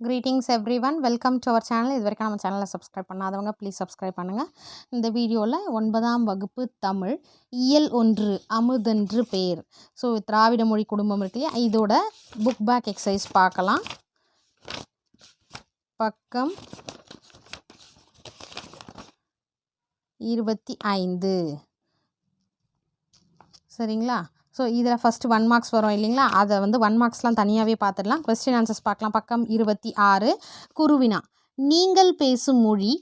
Greetings everyone welcome to our channel இது வரைக்கும் நம்ம சேனலை சப்ஸ்கிரைப் பண்ணாதவங்க ப்ளீஸ் சப்ஸ்கிரைப் பண்ணுங்கள் இந்த வீடியோவில் ஒன்பதாம் வகுப்பு தமிழ் இயல் ஒன்று அமுதென்று பேர் ஸோ திராவிட மொழி குடும்பம் இருக்கு இல்லையா? இதோட புக் பேக் எக்ஸசைஸ் பார்க்கலாம். பக்கம் இருபத்தி ஐந்து. சரிங்களா? ஸோ இதில் ஃபஸ்ட்டு ஒன் மார்க்ஸ் வரும் இல்லைங்களா? அதை வந்து ஒன் மார்க்ஸ்லாம் தனியாகவே பார்த்துடலாம் கொஸ்டின் ஆன்சர்ஸ் பார்க்கலாம். பக்கம் இருபத்தி ஆறு. குருவினா நீங்கள் பேசும் மொழி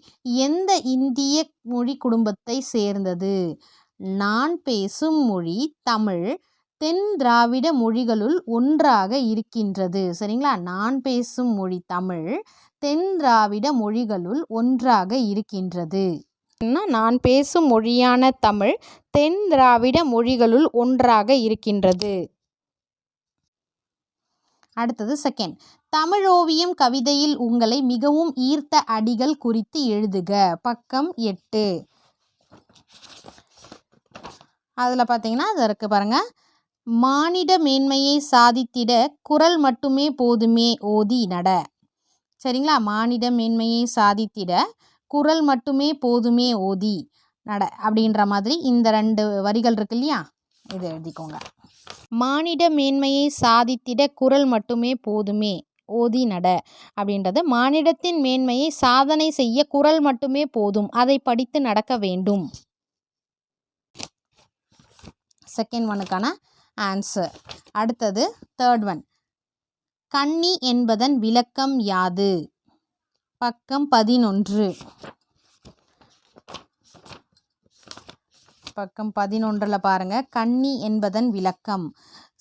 எந்த இந்திய மொழி குடும்பத்தை சேர்ந்தது? நான் பேசும் மொழி தமிழ். தென் திராவிட மொழிகளுள் ஒன்றாக இருக்கின்றது. சரிங்களா? நான் பேசும் மொழி தமிழ். தென் திராவிட மொழிகளுள் ஒன்றாக இருக்கின்றது. நான் பேசும் மொழியான தமிழ் தென் திராவிட மொழிகளுள் ஒன்றாக இருக்கின்றது. அடுத்தது செகண்ட் தமிழோவியம் கவிதையில் உங்களை மிகவும் ஈர்த்த அடிகள் குறித்து எழுதுக. பக்கம் எட்டு. அதில் பார்த்தீங்கன்னா அது இருக்குது பாருங்கள் மானிட மேன்மையை சாதித்திட குரல் மட்டுமே போதுமே ஓதி நட. சரிங்களா? மானிட மேன்மையை சாதித்திட குரல் மட்டுமே போதுமே ஓதி நட அப்படின்ற மாதிரி இந்த ரெண்டு வரிகள் இருக்கு இல்லையா? இதை எழுதிக்கோங்க. மானிட மேன்மையை சாதித்திட குரல் மட்டுமே போதுமே ஓதி நட அப்படின்றது மானிடத்தின் மேன்மையை சாதனை செய்ய குரல் மட்டுமே போதும் அதை படித்து நடக்க வேண்டும். செகண்ட் ஒனுக்கான ஆன்சர் அடுத்தது தேர்ட் ஒன் கன்னி என்பதன் விளக்கம் யாது? பக்கம் பதினொன்று. பக்கம் பதினொன்றில் பாருங்கள் கன்னி என்பதன் விளக்கம்.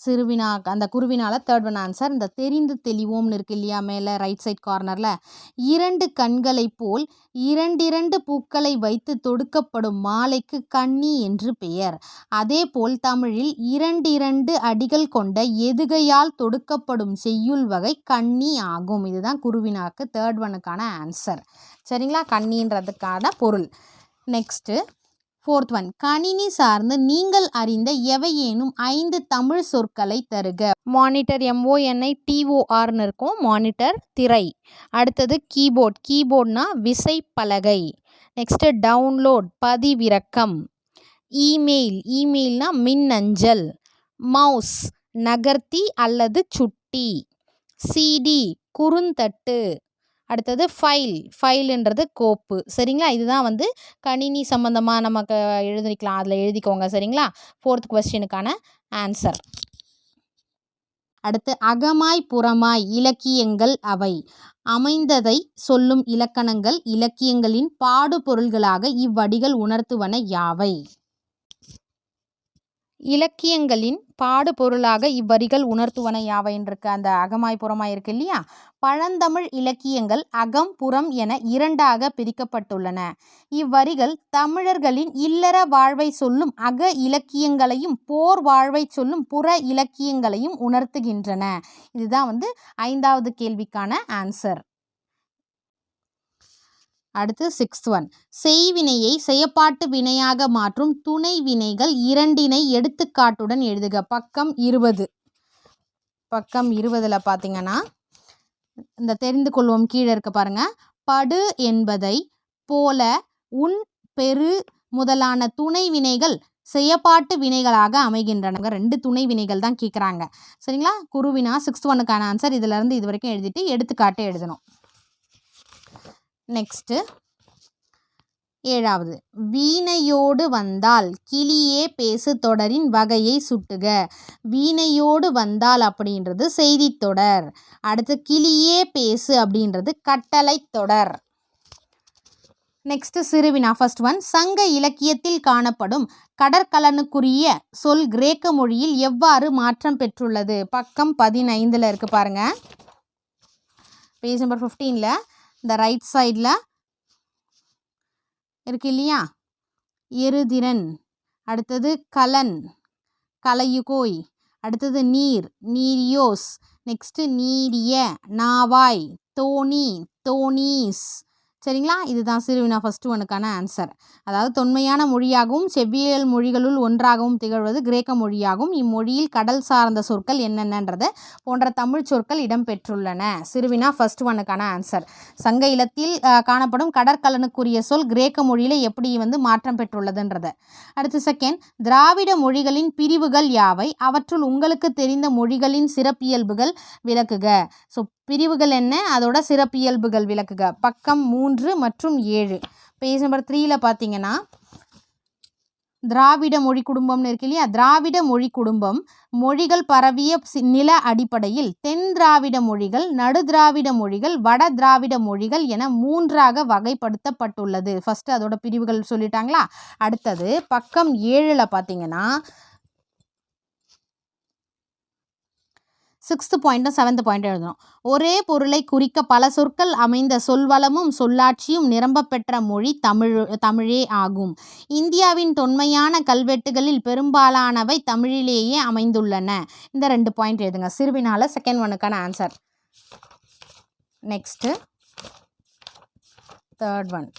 சிறுவினா அந்த குருவினால தேர்ட் ஒன் ஆன்சர் இந்த தெரிந்து தெளிவோம்னு இருக்கு இல்லையா மேலே ரைட் சைட் கார்னரில் இரண்டு கண்களைப் போல் இரண்டிரண்டு பூக்களை வைத்து தொடுக்கப்படும் மாலைக்கு கன்னி என்று பெயர். அதேபோல் தமிழில் இரண்டிரண்டு அடிகள் கொண்ட எதுகையால் தொடுக்கப்படும் செய்யுள் வகை கன்னி ஆகும். இதுதான் குருவினாக்கு தேர்ட் ஒனுக்கான ஆன்சர் சரிங்களா? கன்னின்றதுக்கான பொருள். நெக்ஸ்ட்டு ஃபோர்த் ஒன் கணினி சார்ந்து நீங்கள் அறிந்த எவையேனும் ஐந்து தமிழ் சொற்களை தருக. மானிட்டர் எம்ஓஎன்ஐ டிஓஆர்னு இருக்கும். மானிட்டர் திரை. அடுத்தது கீபோர்ட். கீபோர்ட்னா விசைப்பலகை நெக்ஸ்ட்டு டவுன்லோட் பதிவிறக்கம். இமெயில் இமெயில்னா மின்னஞ்சல். மவுஸ் நகர்த்தி அல்லது சுட்டி. சிடி குறுந்தட்டு. அடுத்தது ஃபைல் ஃபைலுன்றது கோப்பு. சரிங்களா? இதுதான் வந்து கணினி சம்மந்தமாக நமக்கு எழுதிக்கலாம். அதில் எழுதிக்கோங்க. சரிங்களா? ஃபோர்த் கொஸ்டினுக்கான ஆன்சர் அடுத்து அகமாய் புறமாய் இலக்கியங்கள் அவை. அமைந்ததை சொல்லும் இலக்கணங்கள் இலக்கியங்களின் பாடுபொருள்களாக இவ்வடிகள் உணர்த்துவன யாவை? இலக்கியங்களின் பாடுபொருளாக இவ்வரிகள் உணர்த்துவன யாவைன்றிருக்கு அந்த அகமாய்புறமாக இருக்கு இல்லையா? பழந்தமிழ் இலக்கியங்கள் அகம் புறம் என இரண்டாக பிரிக்கப்பட்டுள்ளன. இவ்வரிகள் தமிழர்களின் இல்லற வாழ்வை சொல்லும் அக இலக்கியங்களையும் போர் வாழ்வை சொல்லும் புற இலக்கியங்களையும் உணர்த்துகின்றன. இதுதான் வந்து ஐந்தாவது கேள்விக்கான ஆன்சர் அடுத்து சிக்ஸ்த் ஒன் செய்வினையை செயப்பாட்டு வினையாக மாற்றும் துணை வினைகள் இரண்டினை எடுத்துக்காட்டுடன் எழுதுக. பக்கம் இருபது. பக்கம் இருபதில் பார்த்தீங்கன்னா இந்த தெரிந்து கொள்வோம். கீழே இருக்க பாருங்க. படு என்பதை போல உன் பெரு முதலான துணை வினைகள் செயப்பாட்டு வினைகளாக அமைகின்றன. ரெண்டு துணை வினைகள் தான் கேட்குறாங்க சரிங்களா? குருவினா சிக்ஸ்த் ஒனுக்கான ஆன்சர் இதிலேருந்து இது வரைக்கும் எழுதிட்டு எடுத்துக்காட்டு எழுதணும். நெக்ஸ்ட்டு ஏழாவது. வீணையோடு வந்தால் கிளியே பேசு தொடரின் வகையை சுட்டுக. வீணையோடு வந்தால் அப்படின்றது செய்தித்தொடர் அடுத்து கிளியே பேசு அப்படின்றது கட்டளை தொடர். நெக்ஸ்ட் சிறுவினா ஃபர்ஸ்ட் ஒன் சங்க இலக்கியத்தில் காணப்படும் கடற்கலனுக்குரிய சொல் கிரேக்க மொழியில் எவ்வாறு மாற்றம் பெற்றுள்ளது? பக்கம் பதினைந்தில் இருக்குது பாருங்கள் பேஜ் நம்பர் ஃபிஃப்டீனில் இந்த ரைட் சைடில் இருக்கு இல்லையா? எருதிரன் அடுத்தது கலன். கலையுகோய். அடுத்தது நீர். நீரியோஸ். நெக்ஸ்ட்டு நீரிய. நாவாய். தோணி. தோணீஸ். சரிங்களா? இதுதான் சிறுவினா ஃபஸ்ட்டு ஒனுக்கான ஆன்சர் அதாவது தொன்மையான மொழியாகவும் செவ்வியல் மொழிகளுள் ஒன்றாகவும் திகழ்வது கிரேக்க மொழியாகும். இம்மொழியில் கடல் சார்ந்த சொற்கள் என்னென்னன்றது போன்ற தமிழ் சொற்கள் இடம்பெற்றுள்ளன. சிறுவினா ஃபஸ்ட் ஒனுக்கான ஆன்சர் சங்க இலத்தில் காணப்படும் கடற்கலனுக்குரிய சொல் கிரேக்க மொழியில் எப்படி வந்து மாற்றம் பெற்றுள்ளதுன்றது. அடுத்து செகண்ட் திராவிட மொழிகளின் பிரிவுகள் யாவை? அவற்றுள் உங்களுக்கு தெரிந்த மொழிகளின் சிறப்பியல்புகள் விளக்குக. ஸோ பிரிவுகள் என்ன? அதோட சிறப்பியல்புகள் விளக்குக. பக்கம் மூன்று மற்றும் ஏழு. பேஜ் நம்பர் த்ரீயில் பார்த்தீங்கன்னா திராவிட மொழி குடும்பம்னு இருக்கு இல்லையா? திராவிட மொழி குடும்பம் மொழிகள் பரவிய சி- நில அடிப்படையில் தென் திராவிட மொழிகள் நடு திராவிட மொழிகள் வட திராவிட மொழிகள் என மூன்றாக வகைப்படுத்தப்பட்டுள்ளது. ஃபஸ்ட்டு அதோட பிரிவுகள் சொல்லிட்டாங்களா? அடுத்தது பக்கம் ஏழில் பார்த்தீங்கன்னா சிக்ஸ்த்து பாயிண்ட்டும் செவன்த் பாயிண்ட் எழுதணும். ஒரே பொருளை குறிக்க பல சொற்கள் அமைந்த சொல்வளமும் சொல்லாட்சியும் நிரம்ப பெற்ற மொழி தமிழ் தமிழே ஆகும். இந்தியாவின் தொன்மையான கல்வெட்டுகளில் பெரும்பாலானவை தமிழிலேயே அமைந்துள்ளன. இந்த ரெண்டு பாயிண்ட் எழுதுங்க. சிறுவினால செகண்ட் ஒனுக்கான ஆன்சர் நெக்ஸ்ட்டு தேர்ட் ஒன்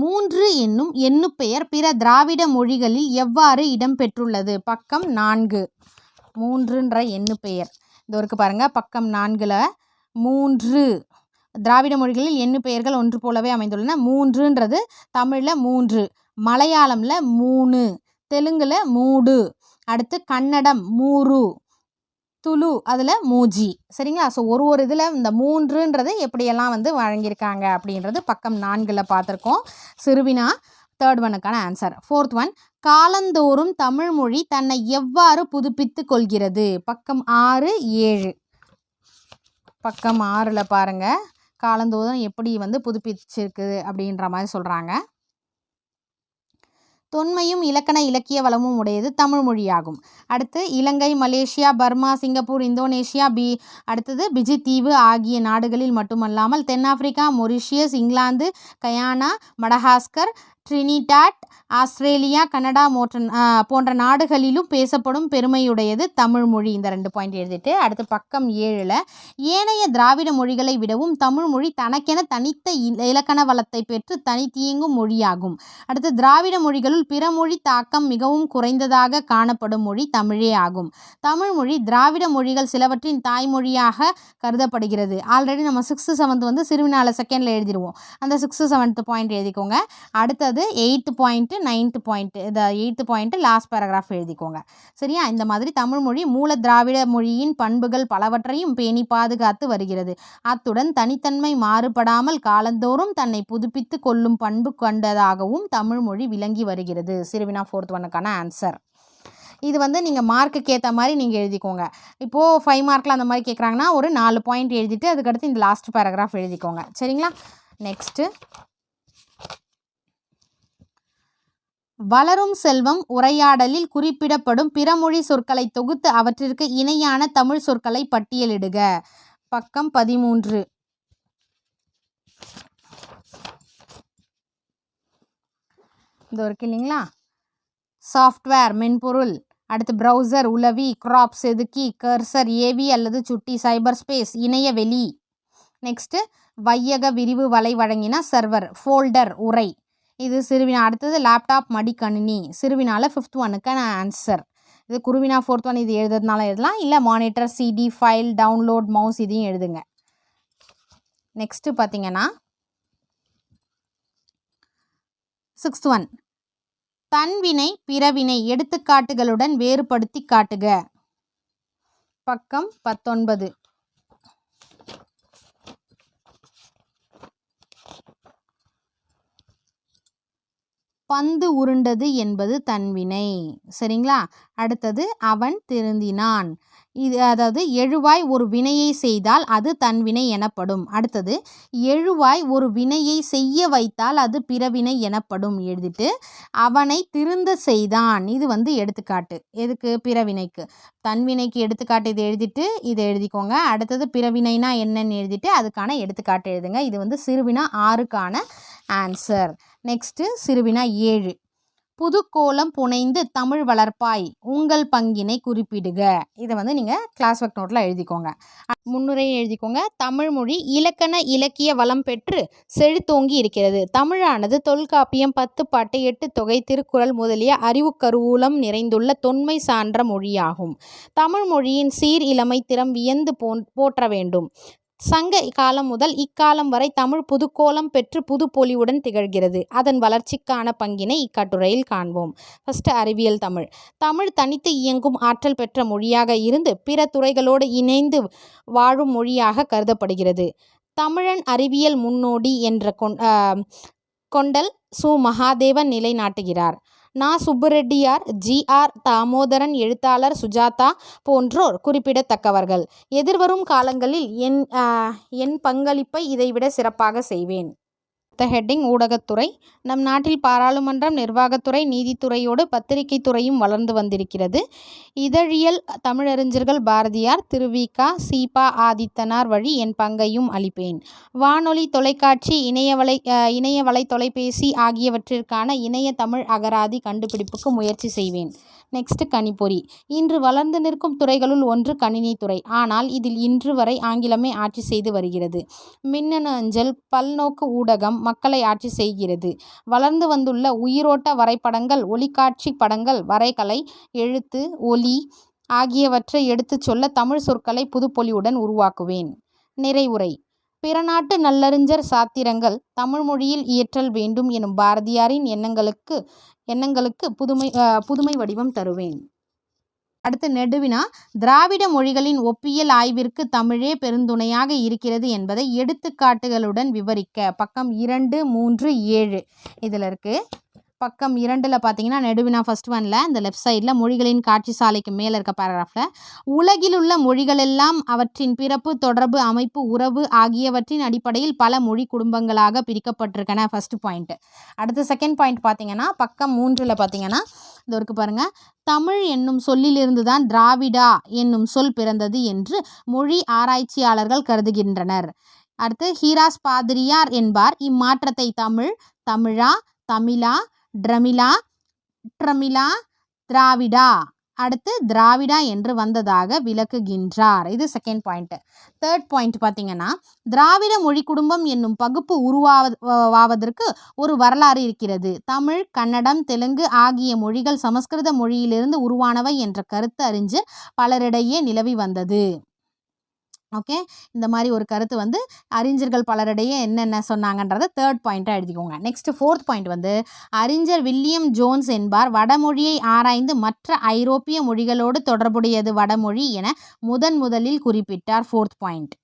மூன்று என்னும் எண்ணுப்பெயர் பிற திராவிட மொழிகளில் எவ்வாறு இடம்பெற்றுள்ளது? பக்கம் நான்கு. மூன்றுன்ற எண்ணுப்பெயர் இந்த ஒருக்கு பாருங்கள் பக்கம் நான்கில் மூன்று. திராவிட மொழிகளில் எண்ணு பெயர்கள் ஒன்று போலவே அமைந்துள்ளன. மூன்றுன்றது தமிழில் மூன்று மலையாளமில் மூணு தெலுங்கில் மூடு அடுத்து கன்னடம் மூரு துளு அதில் மூஜி. சரிங்களா? ஸோ ஒரு ஒரு இதில் இந்த மூன்றுன்றது எப்படியெல்லாம் வந்து வழங்கியிருக்காங்க அப்படின்றது பக்கம் நான்கில் பார்த்துருக்கோம். சிறுவினா தேர்ட் ஒனுக்கான ஆன்சர் ஃபோர்த் ஒன் காலந்தோறும் தமிழ்மொழி தன்னை எவ்வாறு புதுப்பித்து கொள்கிறது? பக்கம் ஆறு ஏழு. பக்கம் ஆறில் பாருங்கள் காலந்தோறும் எப்படி வந்து புதுப்பிச்சிருக்குது அப்படின்ற மாதிரி சொல்கிறாங்க தொன்மையும் இலக்கண இலக்கிய வளமும் உடையது தமிழ் மொழியாகும். அடுத்து Ilangai Malaysia Burma Singapore Indonesia B அடுத்தது பிஜி தீவு ஆகிய நாடுகளில் மட்டுமல்லாமல் தென்னாப்பிரிக்கா Mauritius England Guyana Madagascar Trinidad Australia Canada மோற்ற போன்ற நாடுகளிலும் பேசப்படும் பெருமையுடையது தமிழ் மொழி. இந்த ரெண்டு பாயிண்ட் எழுதிட்டு அடுத்து பக்கம் ஏழில் ஏனைய திராவிட மொழிகளை விடவும் தமிழ் மொழி தனக்கென தனித்த இல- இலக்கண வளத்தை பெற்று தனித்தியங்கும் மொழியாகும். அடுத்து திராவிட மொழிகளுள் பிற மொழி தாக்கம் மிகவும் குறைந்ததாக காணப்படும் மொழி தமிழே ஆகும். தமிழ் மொழி திராவிட மொழிகள் சிலவற்றின் தாய்மொழியாக கருதப்படுகிறது. ஆல்ரெடி நம்ம சிக்ஸ்த்து செவன்த் வந்து சிறுவினால செகண்டில் எழுதிடுவோம் அந்த சிக்ஸ்த்து செவன்த் பாயிண்ட் எழுதிக்கோங்க. அடுத்தது எயித்து பாயிண்ட்டு நைன்த்து பாயிண்ட்டு இந்த எயித்து பாயிண்ட்டு லாஸ்ட் பேராகிராஃப் எழுதிக்கோங்க. சரியா? இந்த மாதிரி தமிழ் மொழி மூல திராவிட மொழியின் பண்புகள் பலவற்றையும் பேணி பாதுகாத்து வருகிறது. அத்துடன் தனித்தன்மை மாறுபடாமல் காலந்தோறும் தன்னை புதுப்பித்து கொள்ளும் பண்பு கொண்டதாகவும் தமிழ் மொழி விளங்கி வருகிறது. சிறுவினா ஃபோர்த் ஒனுக்கான ஆன்சர் இது வந்து நீங்கள் மார்க்குக்கு ஏற்ற மாதிரி நீங்கள் எழுதிக்கோங்க. இப்போது ஃபைவ் மார்க்கில் அந்த மாதிரி கேட்குறாங்கன்னா ஒரு நாலு பாயிண்ட் எழுதிட்டு அதுக்கடுத்து இந்த லாஸ்ட் பேராகிராஃப் எழுதிக்கோங்க. சரிங்களா? நெக்ஸ்ட்டு வளரும் செல்வம் உரையாடலில் குறிப்பிடப்படும் பிறமொழி சொற்களை தொகுத்து அவற்றிற்கு இணையான தமிழ் சொற்களை பட்டியலிடுக. பக்கம் பதிமூன்று. இது இருக்கு இல்லைங்களா? சாஃப்ட்வேர் மென்பொருள் அடுத்து ப்ரௌசர் உளவி கிராப் செதுக்கி கர்சர் ஏவி அல்லது சுட்டி சைபர் ஸ்பேஸ் இணையவெளி நெக்ஸ்ட்டு வையக விரிவு வலை வழங்கின சர்வர் ஃபோல்டர் உரை. இது சிறுவினா அடுத்தது லேப்டாப் மடிக்கணினி சிறுவினால ஃபிஃப்த் ஒனுக்கான ஆன்சர் இது குருவினா ஃபோர்த் ஒன் இது எழுதுறதுனால எழுதலாம். இல்லை monitor CD file download mouse இதையும் எழுதுங்க. நெக்ஸ்ட்டு பார்த்தீங்கன்னா சிக்ஸ்த் ஒன் தன்வினை பிறவினை எடுத்துக்காட்டுகளுடன் வேறுபடுத்தி காட்டுக. பக்கம் பத்தொன்பது. பந்து உருண்டது என்பது தன்வினை சரிங்களா? அடுத்தது அவன் திருந்தினான். இது அதாவது எழுவாய் ஒரு வினையை செய்தால் அது தன்வினை எனப்படும். அடுத்தது எழுவாய் ஒரு வினையை செய்ய வைத்தால் அது பிறவினை எனப்படும் எழுதிட்டு அவனை திருந்த செய்தான். இது வந்து எடுத்துக்காட்டு. எதுக்கு? பிறவினைக்கு. தன்வினைக்கு எடுத்துக்காட்டு இதை எழுதிட்டு இதை எழுதிக்கோங்க. அடுத்தது பிறவினைனா என்னன்னு எழுதிட்டு அதுக்கான எடுத்துக்காட்டு எழுதுங்க. இது வந்து சிறுவினா ஆறுக்கான ஆன்சர் நெக்ஸ்ட்டு சிறுவினா ஏழு. புதுக்கோலம் புனைந்து தமிழ் வளர்ப்பாய். உங்கள் பங்கினை குறிப்பிடுக. இதை வந்து நீங்கள் கிளாஸ் ஒர்க் நோட்டில் எழுதிக்கோங்க. முன்னுரையை எழுதிக்கோங்க. தமிழ் மொழி இலக்கண இலக்கிய வளம் பெற்று செழித்தோங்கி இருக்கிறது. தமிழானது தொல்காப்பியம் பத்து பாட்டு எட்டு தொகை திருக்குறள் முதலிய அறிவுக்கருவூலம் நிறைந்துள்ள தொன்மை சான்ற மொழியாகும். தமிழ் மொழியின் சீர் இளமை திறம் வியந்து போன் போற்ற வேண்டும். சங்க காலம் முதல் இக்காலம் வரை தமிழ் புதுக்கோலம் பெற்று புதுப்பொலிவுடன் திகழ்கிறது. அதன் வளர்ச்சிக்கான பங்கினை இக்கட்டுரையில் காண்போம். ஃபர்ஸ்ட் அறிவியல் தமிழ். தமிழ் தனித்து இயங்கும் ஆற்றல் பெற்ற மொழியாக இருந்து பிற துறைகளோடு இணைந்து வாழும் மொழியாக கருதப்படுகிறது. தமிழன் அறிவியல் முன்னோடி என்ற கொண் கொண்டல் சு. மகாதேவன் நிலைநாட்டுகிறார். நா. சுப்புரெட்டியார் ஜி. ஆர். தாமோதரன் எழுத்தாளர் சுஜாதா போன்றோர் குறிப்பிடத்தக்கவர்கள். எதிர்வரும் காலங்களில் என் என் பங்களிப்பை இதைவிட சிறப்பாக செய்வேன். த ஹெட்டிங் ஊடகத்துறை நம் நாட்டில் பாராளுமன்றம் நிர்வாகத்துறை நீதித்துறையோடு பத்திரிகை துறையும் வளர்ந்து வந்திருக்கிறது. இதழியல் தமிழறிஞர்கள் பாரதியார் திருவிக சீபா ஆதித்தனார் வழி என் பங்கையும் அளிப்பேன். வானொலி தொலைக்காட்சி இணையவலை இணையவலை தொலைபேசி ஆகியவற்றிற்கான இணைய தமிழ் அகராதி கண்டுபிடிப்புக்கு முயற்சி செய்வேன். நெக்ஸ்ட் கணிப்பொறி. இன்று வளர்ந்து நிற்கும் துறைகளுள் ஒன்று கணினித்துறை ஆனால் இதில் இன்று வரை ஆங்கிலமே ஆட்சி செய்து வருகிறது. மின்னணு அஞ்சல் பல்நோக்கு ஊடகம் மக்களை ஆட்சி செய்கிறது. வளர்ந்து வந்துள்ள உயிரோட்ட வரைபடங்கள் ஒளிக்காட்சி படங்கள் வரைகலை எழுத்து ஒலி ஆகியவற்றை எடுத்துச் சொல்ல தமிழ் சொற்களை புதுப்பொலியுடன் உருவாக்குவேன். நிறைவுரை. பிறநாட்டு நல்லறிஞர் சாத்திரங்கள் தமிழ்மொழியில் இயற்றல் வேண்டும் எனும் பாரதியாரின் எண்ணங்களுக்கு எண்ணங்களுக்கு புதுமை புதுமை வடிவம் தருவேன். அடுத்து நெடுவினா திராவிட மொழிகளின் ஒப்பியல் ஆய்விற்கு தமிழே பெருந்துணையாக இருக்கிறது என்பதை எடுத்துக்காட்டுகளுடன் விவரிக்க. பக்கம் இரண்டு மூன்று ஏழு. இதில் இருக்குது பக்கம் இரண்டில் பார்த்தீங்கன்னா நெடுவினா ஃபர்ஸ்ட் ஒனில் இந்த லெஃப்ட் சைடில் மொழிகளின் காட்சி சாலைக்கு மேலே இருக்க பேராகிராஃபில் உலகில் உள்ள மொழிகளெல்லாம் அவற்றின் பிறப்பு தொடர்பு அமைப்பு உறவு ஆகியவற்றின் அடிப்படையில் பல மொழி குடும்பங்களாக பிரிக்கப்பட்டிருக்கன ஃபர்ஸ்ட் பாயிண்ட்டு அடுத்து செகண்ட் பாயிண்ட் பார்த்தீங்கன்னா பக்கம் மூன்றில் பார்த்தீங்கன்னா இந்த இருக்கு பாருங்க. தமிழ் என்னும் சொல்லிலிருந்து தான் திராவிடா என்னும் சொல் பிறந்தது என்று மொழி ஆராய்ச்சியாளர்கள் கருதுகின்றனர். அடுத்து ஹீராஸ் பாதிரியார் என்பார். இம்மாற்றத்தை தமிழ் தமிழா தமிழா ட்ரமிலா ட்ரமிலா திராவிடா. அடுத்து திராவிடா என்று வந்ததாக விளக்குகின்றார். இது செகண்ட் பாயிண்ட் தேர்ட் பாயிண்ட் பார்த்தீங்கன்னா திராவிட மொழி குடும்பம் என்னும் பகுப்பு உருவாவதற்கு ஒரு வரலாறு இருக்கிறது. தமிழ் கன்னடம் தெலுங்கு ஆகிய மொழிகள் சமஸ்கிருத மொழியிலிருந்து உருவானவை என்ற கருத்து அறிஞர் பலரிடையே நிலவி வந்தது. ஓகே? இந்த மாதிரி ஒரு கருத்து வந்து அறிஞர்கள் பலரிடையே என்னென்ன சொன்னாங்கன்றதை தேர்ட் பாயிண்ட்டாக எழுதிக்கோங்க. நெக்ஸ்ட் ஃபோர்த் பாயிண்ட் வந்து அறிஞர் வில்லியம் ஜோன்ஸ் என்பார் வடமொழியை ஆராய்ந்து மற்ற ஐரோப்பிய மொழிகளோடு தொடர்புடையது வடமொழி என முதன் முதலில் குறிப்பிட்டார் ஃபோர்த் பாயிண்ட்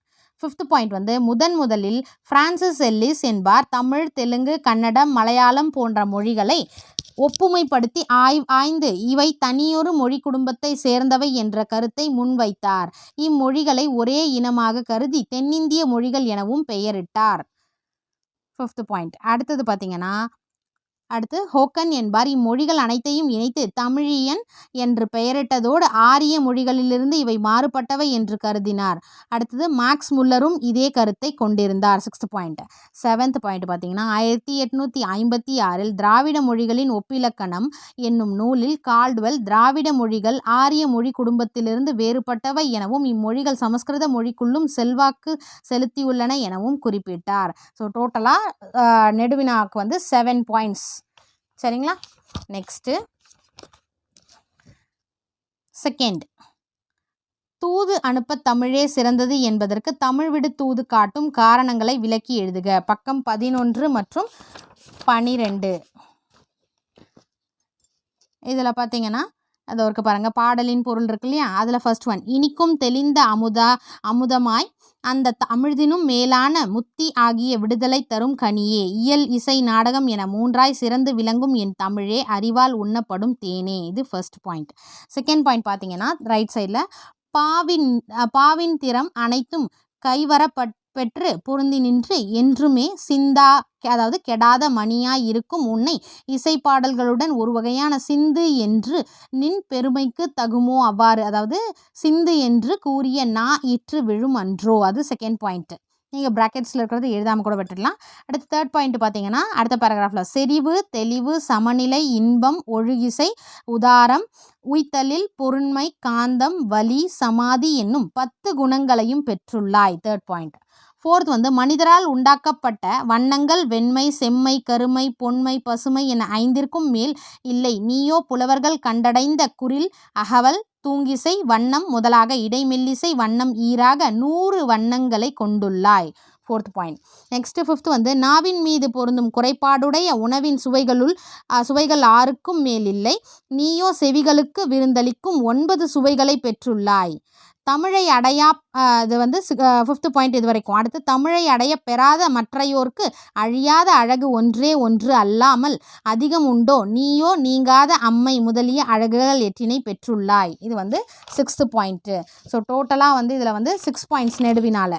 ஃபிஃப்த் பாயிண்ட் வந்து முதன் முதலில் ஃப்ரான்சிஸ் எல்லிஸ் என்பார் தமிழ் தெலுங்கு கன்னடம் மலையாளம் போன்ற மொழிகளை ஒப்புமைப்படுத்தி ஆய் ஆய்ந்து இவை தனியொரு மொழி குடும்பத்தை சேர்ந்தவை என்ற கருத்தை முன்வைத்தார். இம்மொழிகளை ஒரே இனமாக கருதி தென்னிந்திய மொழிகள் எனவும் பெயரிட்டார். ஃபிஃப்த் பாயிண்ட் அடுத்தது பார்த்தீங்கன்னா அடுத்து ஹோக்கன் என்பார். இம்மொழிகள் அனைத்தையும் இணைத்து தமிழியன் என்று பெயரிட்டதோடு ஆரிய மொழிகளிலிருந்து இவை மாறுபட்டவை என்று கருதினார். அடுத்தது மேக்ஸ் முல்லரும் இதே கருத்தை கொண்டிருந்தார். சிக்ஸ்த் பாயிண்ட் செவன்த் பாயிண்ட் பார்த்தீங்கன்னா ஆயிரத்தி எட்நூற்றி ஐம்பத்தி ஆறில் திராவிட மொழிகளின் ஒப்பிலக்கணம் என்னும் நூலில் கால்டுவெல் திராவிட மொழிகள் ஆரிய மொழி குடும்பத்திலிருந்து வேறுபட்டவை எனவும் இம்மொழிகள் சமஸ்கிருத மொழிக்குள்ளும் செல்வாக்கு செலுத்தியுள்ளன எனவும் குறிப்பிட்டார். ஸோ டோட்டலாக நெடுவினாக்கு வந்து செவன் பாயிண்ட்ஸ் சரிங்களா? நெக்ஸ்ட்டு செகண்ட் தூது அனுப்ப தமிழே சிறந்தது என்பதற்கு தமிழ் விடு தூது காட்டும் காரணங்களை விளக்கி எழுதுக. பக்கம் பதினொன்று மற்றும் பனிரெண்டு. இதில் பார்த்தீங்கன்னா அது ஒரு பாருங்கள் பாடலின் பொருள் இருக்கு இல்லையா? அதில் ஃபர்ஸ்ட் ஒன் இனிக்கும் தெளிந்த அமுதா அமுதமாய் அந்த தமிழ்தினும் மேலான முத்தி ஆகிய விடுதலை தரும் கனியே இயல் இசை நாடகம் என மூன்றாய் சிறந்து விளங்கும் என் தமிழே அறிவால் உண்ணப்படும் தேனே. இது ஃபர்ஸ்ட் பாயிண்ட் செகண்ட் பாயிண்ட் பார்த்தீங்கன்னா ரைட் சைடில் பாவின் பாவின் திறம் அனைத்தும் கைவரப்பட் பெற்று பொருந்தி நின்று என்றுமே சிந்தா அதாவது கெடாத மணியாய் இருக்கும் உன்னை இசைப்பாடல்களுடன் ஒரு வகையான சிந்து என்று நின் பெருமைக்கு தகுமோ அவ்வாறு? அதாவது சிந்து என்று கூறிய நா இற்று விழும் அன்றோ? அது செகண்ட் பாயிண்ட்டு நீங்கள் ப்ராக்கெட்ஸில் இருக்கிறது எழுதாமல் கூட விட்டுடலாம். அடுத்து தேர்ட் பாயிண்ட் பார்த்தீங்கன்னா அடுத்த பேராகிராஃபில் செறிவு தெளிவு சமநிலை இன்பம் ஒழுகிசை உதாரம் உய்த்தலில் பொருண்மை காந்தம் வலி சமாதி என்னும் பத்து குணங்களையும் பெற்றுள்ளாய். தேர்ட் பாயிண்ட் ஃபோர்த் வந்து மனிதரால் உண்டாக்கப்பட்ட வண்ணங்கள் வெண்மை செம்மை கருமை பொன்மை பசுமை என ஐந்திற்கும் மேல் இல்லை. நீயோ புலவர்கள் கண்டடைந்த குரில் அகவல் தூங்கிசை வண்ணம் முதலாக இடைமெல்லிசை வண்ணம் ஈராக நூறு வண்ணங்களை கொண்டுள்ளாய். ஃபோர்த் பாயிண்ட் நெக்ஸ்ட்டு ஃபிஃப்த் வந்து நாவின் மீது பொருந்தும் குறைபாடுடைய உணவின் சுவைகளுள் சுவைகள் ஆறுக்கும் மேல் இல்லை. நீயோ செவிகளுக்கு விருந்தளிக்கும் ஒன்பது சுவைகளை பெற்றுள்ளாய். தமிழை அடையா இது வந்து ஃபிஃப்த் பாயிண்ட் இது வரைக்கும். அடுத்து தமிழை அடைய பெறாத மற்றையோர்க்கு அழியாத அழகு ஒன்றே ஒன்று அல்லாமல் அதிகம் உண்டோ? நீயோ நீங்காத அம்மை முதலிய அழகுகள் எட்டினை பெற்றுள்ளாய். இது வந்து சிக்ஸ்த்து பாயிண்ட்டு ஸோ டோட்டலாக வந்து இதில் வந்து சிக்ஸ் பாயிண்ட்ஸ் நெடுவினால்.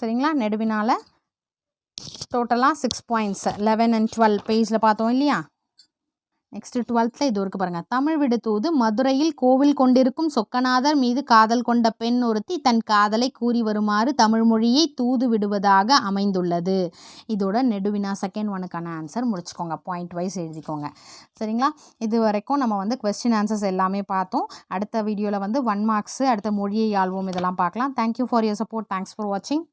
சரிங்களா? நெடுவினால் டோட்டலாக six points eleven and twelve பேஜில் பார்த்தோம் இல்லையா? நெக்ஸ்ட்டு டுவெல்த்தில் இது இருக்கு பாருங்கள் தமிழ் விடு தூது மதுரையில் கோவில் கொண்டிருக்கும் சொக்கநாதர் மீது காதல் கொண்ட பெண் ஒருத்தி தன் காதலை கூறி வருமாறு தமிழ் மொழியை தூது விடுவதாக அமைந்துள்ளது. இதோட நெடுவினா செகண்ட் ஒனுக்கான ஆன்சர் முடிச்சுக்கோங்க. பாயிண்ட் வைஸ் எழுதிக்கோங்க. சரிங்களா? இது வரைக்கும் நம்ம வந்து கொஸ்டின் ஆன்சர்ஸ் எல்லாமே பார்த்தோம். அடுத்த வீடியோவில் வந்து ஒன் மார்க்ஸு அடுத்த மொழியை ஆள்வோம். இதெல்லாம் பார்க்கலாம். Thank you for your support thanks for வாட்சிங்